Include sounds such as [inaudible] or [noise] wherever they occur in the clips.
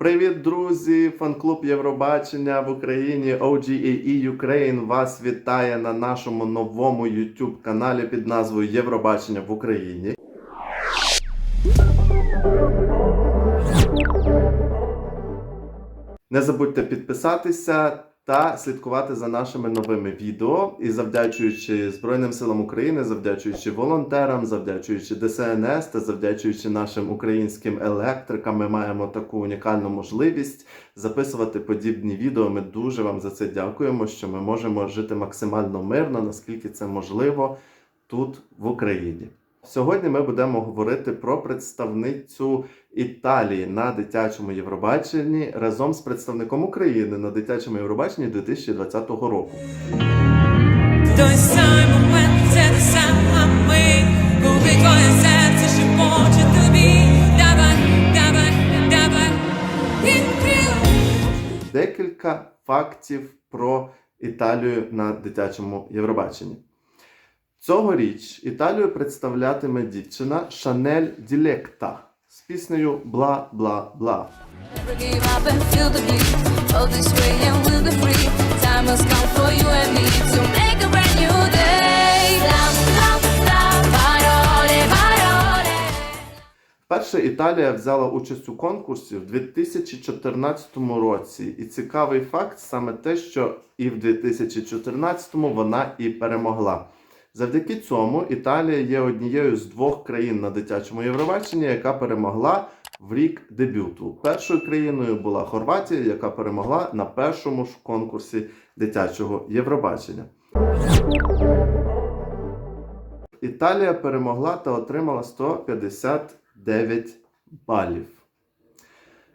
Привіт, друзі! Фан-клуб Євробачення в Україні OGAE Ukraine вас вітає на нашому новому YouTube каналі під назвою Євробачення в Україні. Не забудьте підписатися та слідкувати за нашими новими відео. І завдячуючи Збройним силам України, завдячуючи волонтерам, завдячуючи ДСНС та завдячуючи нашим українським електрикам, ми маємо таку унікальну можливість записувати подібні відео. Ми дуже вам за це дякуємо, що ми можемо жити максимально мирно, наскільки це можливо тут в Україні. Сьогодні ми будемо говорити про представницю Італії на дитячому Євробаченні разом з представником України на дитячому Євробаченні 2020 року. Той самий момент, це те саме ми, коли твоє серце шепоче тобі. Давай, давай, давай, відкрив. Декілька фактів про Італію на дитячому Євробаченні. Цьогоріч Італію представлятиме дівчина Шанель Ділекта з піснею Бла бла бла. Вперше Італія взяла участь у конкурсі в 2014 році. І цікавий факт саме те, що і в 2014 вона і перемогла. Завдяки цьому Італія є однією з двох країн на дитячому Євробаченні, яка перемогла в рік дебюту. Першою країною була Хорватія, яка перемогла на першому ж конкурсі дитячого Євробачення. Італія перемогла та отримала 159 балів.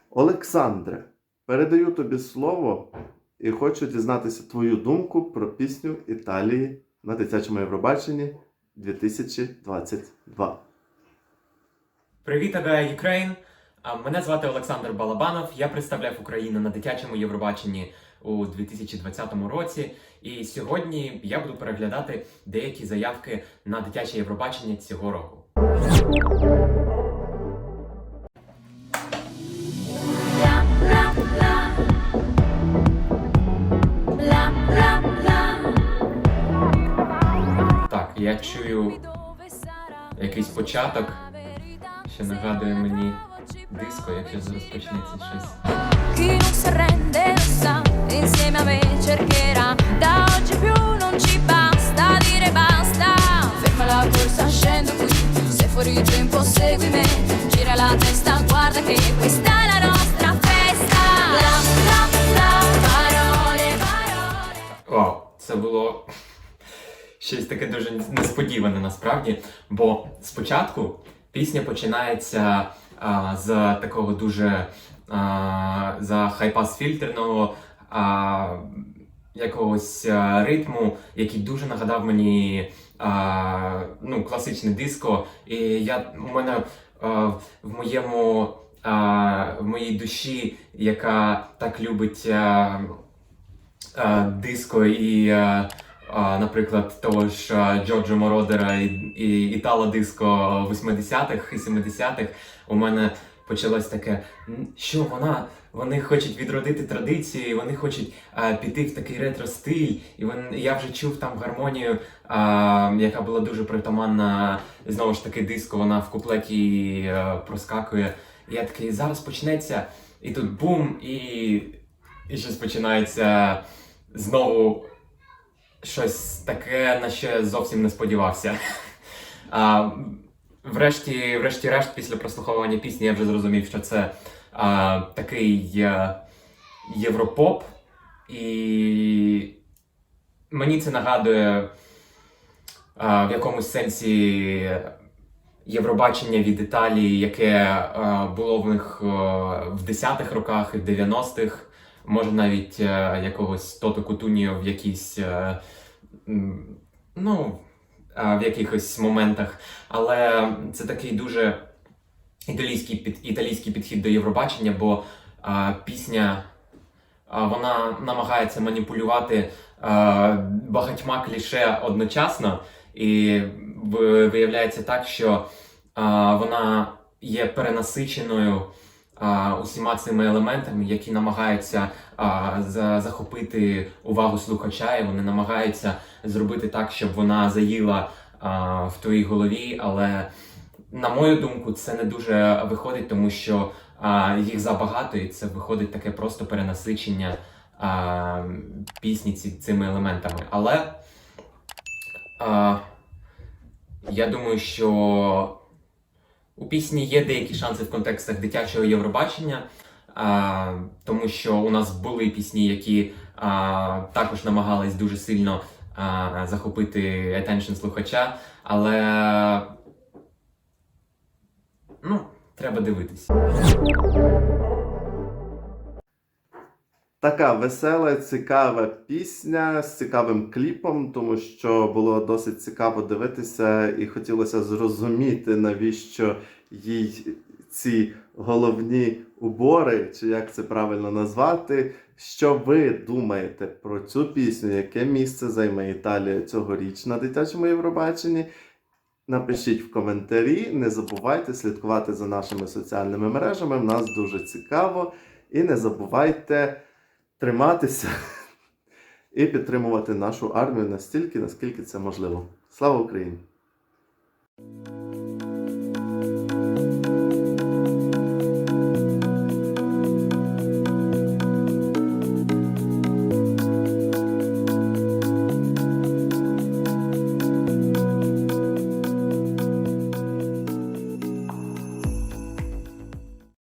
Олександре, передаю тобі слово і хочу дізнатися твою думку про пісню Італії на дитячому Євробаченні 2022. Привіт, Агая Юкрейн! Мене звати Олександр Балабанов. Я представляв Україну на дитячому Євробаченні у 2020 році. І сьогодні я буду переглядати деякі заявки на дитяче Євробачення цього року. чую Dove sarà якийсь початок, la verità? що нагадує мені диско, якщо зараз почнеться щось. Chi non si arrende lo sa, insieme a me cercherà. Da oggi più non ci basta dire basta. Ferma la corsa, scendo qui. Se fuori tempo segui me. Gira la testa, guarda che questa щось таке дуже несподіване насправді. Бо спочатку пісня починається а, з такого дуже а, за хайпас фільтрного а, якогось а, ритму, який дуже нагадав мені а, ну, класичне диско. І я у мене а, в моєму а, в моїй душі, яка так любить. А, а, диско і, а, наприклад, того ж а, Джорджо Мородера і, і Італо диско 80-х і 70-х, у мене почалось таке, що вона. Вони хочуть відродити традиції, вони хочуть а, піти в такий ретро-стиль. І вон, я вже чув там гармонію, а, яка була дуже притаманна. Знову ж таки, диско, вона в куплеті а, проскакує. І я такий, зараз почнеться, і тут бум, і, і щось починається знову щось таке, на що зовсім не сподівався. А, врешті, врешті-решт, після прослуховування пісні, я вже зрозумів, що це а, такий е, європоп, і мені це нагадує а, в якомусь сенсі Євробачення від Італії, яке е, було в них е, в 10-х роках і в 90-х, може навіть е, якогось Тото Кутуніо в якійсь, е, ну, е, в якихось моментах. Але це такий дуже італійський, під, італійський підхід до Євробачення, бо е, пісня е, вона намагається маніпулювати е, багатьма кліше одночасно. І виявляється так, що а, вона є перенасиченою усіма цими елементами, які намагаються захопити увагу слухача, і вони намагаються зробити так, щоб вона заїла в твоїй голові. Але на мою думку, це не дуже виходить, тому що їх забагато, і це виходить таке просто перенасичення пісні ці, цими елементами. Але я думаю, що у пісні є деякі шанси в контекстах дитячого Євробачення, а, тому що у нас були пісні, які а, також намагались дуже сильно а, захопити attention слухача, але ну, треба дивитись. Така весела, цікава пісня з цікавим кліпом, тому що було досить цікаво дивитися і хотілося зрозуміти, навіщо їй ці головні убори, чи як це правильно назвати. Що ви думаєте про цю пісню? Яке місце займе Італія цьогоріч на дитячому Євробаченні? Напишіть в коментарі. Не забувайте слідкувати за нашими соціальними мережами. В нас дуже цікаво. І не забувайте триматися [laughs] і підтримувати нашу армію настільки, наскільки це можливо. Слава Україні!